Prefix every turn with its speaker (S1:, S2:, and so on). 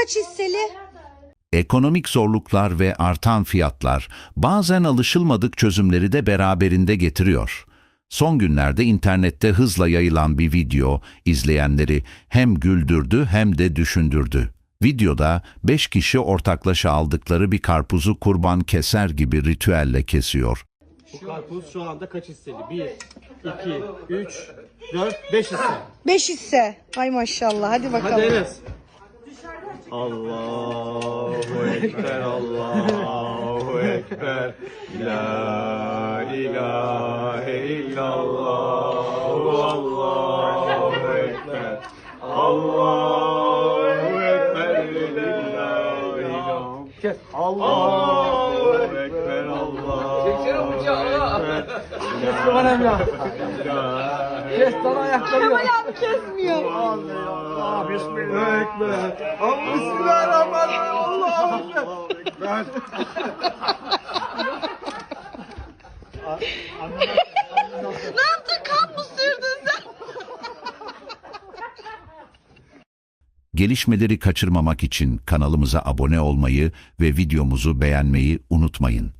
S1: kaç hisseli?
S2: Ekonomik zorluklar ve artan fiyatlar bazen alışılmadık çözümleri de beraberinde getiriyor. Son günlerde internette hızla yayılan bir video izleyenleri hem güldürdü hem de düşündürdü. Videoda 5 kişi ortaklaşa aldıkları bir karpuzu kurban keser gibi ritüelle kesiyor.
S3: Bu karpuz şu anda kaç hisseli? 1, 2, 3, 4, 5 hisse.
S1: 5 hisse. Hay maşallah hadi bakalım.
S3: Hadi Enes. Allahu Ekber, Allahu Ekber. La ilahe illallah, Allahu Ekber. Allahu Ekber, lillahi Kes. Allahu Ekber, Ekber. Kes bana ya. Kes sana ayakları yok.
S1: Ayağım kesmiyor.
S3: Allah bismillah ekber. Allah bismillahirrahmanirrahim. Allahu ekber.
S1: Ne yaptın kan mı sürdün sen?
S2: Gelişmeleri kaçırmamak için kanalımıza abone olmayı ve videomuzu beğenmeyi unutmayın.